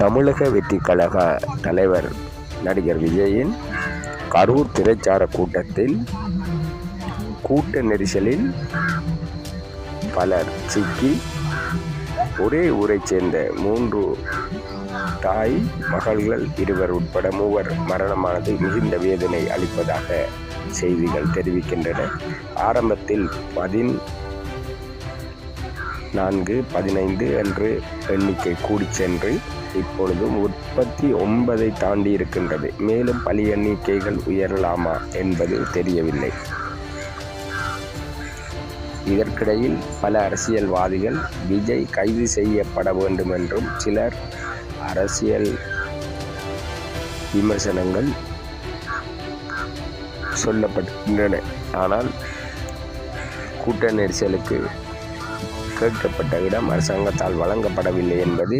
தமிழக வெற்றி கழக தலைவர் நடிகர் விஜயின் கரூர் திரைச்சார கூட்டத்தில் கூட்ட நெரிசலில் பலர் சிக்கி ஒரே ஊரைச் சேர்ந்த மூன்று தாய் மகள்கள் இருவர் உட்பட மூவர் மரணமானது மிகுந்த வேதனை அளிப்பதாக செய்திகள் தெரிவிக்கின்றன. ஆரம்பத்தில் பதின் நான்கு பதினைந்து என்று எண்ணிக்கை கூடி சென்று இப்பொழுது முப்பத்தி ஒன்பதை தாண்டி இருக்கின்றது. மேலும் பலி எண்ணிக்கைகள் உயரலாமா என்பது தெரியவில்லை. இதற்கிடையில் பல அரசியல்வாதிகள் விஜய் கைது செய்யப்பட வேண்டும் என்றும் சிலர் அரசியல் விமர்சனங்கள் சொல்லப்படுகின்றன ஆனால் கூட்ட நெரிசலுக்கு கேட்கப்பட்ட இடம் அரசாங்கத்தால் வழங்கப்படவில்லை என்பது